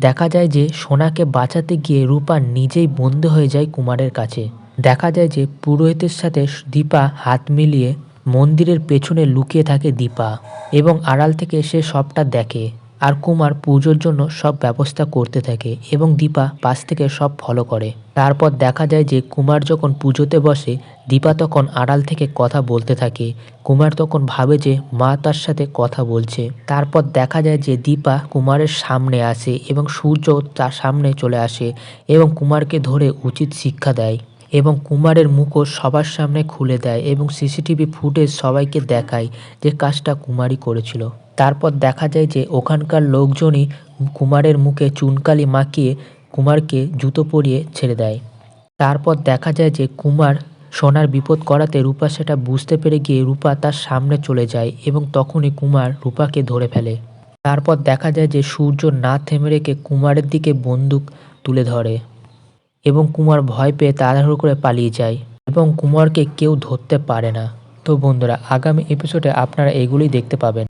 দেখা যায় যে সোনাকে বাঁচাতে গিয়ে রূপা নিজেই বন্ধ হয়ে যায় কুমারের কাছে। দেখা যায় যে পুরোহিতের সাথে দীপা হাত মিলিয়ে মন্দিরের পেছনে লুকিয়ে থাকে দীপা এবং আড়াল থেকে সে সবটা দেখে। আর কুমার পুজোর জন্য সব ব্যবস্থা করতে থাকে এবং দীপা পাশ থেকে সব ফলো করে। তারপর দেখা যায় যে কুমার যখন পুজোতে বসে, দীপা তখন আড়াল থেকে কথা বলতে থাকে। কুমার তখন ভাবে যে মা তার সাথে কথা বলছে। তারপর দেখা যায় যে দীপা কুমারের সামনে আসে এবং সূর্য তার সামনে চলে আসে এবং কুমারকে ধরে উচিত শিক্ষা দেয় এবং কুমারের মুখোশ সবার সামনে খুলে দেয় এবং সিসিটিভি ফুটেজ সবাইকে দেখায় যে কাজটা কুমারই করেছিল। তারপর দেখা যায় যে ওখানকার লোকজনই কুমারের মুখে চুনকালি মাখিয়ে কুমারকে জুতো পরিয়ে ছেড়ে দেয়। তারপর দেখা যায় যে কুমার সোনার বিপদ করাতে রূপা সেটা বুঝতে পেরে গিয়ে রূপা তার সামনে চলে যায় এবং তখনই কুমার রূপাকে ধরে ফেলে। তারপর দেখা যায় যে সূর্য না থেমে রেখে কুমারের দিকে বন্দুক তুলে ধরে এবং কুমার ভয় পেয়ে তাড়াহুড়ো করে পালিয়ে যায় এবং কুমারকে কেউ ধরতে পারে না। তো বন্ধুরা, আগামী এপিসোডে আপনারা এগুলোই দেখতে পাবেন।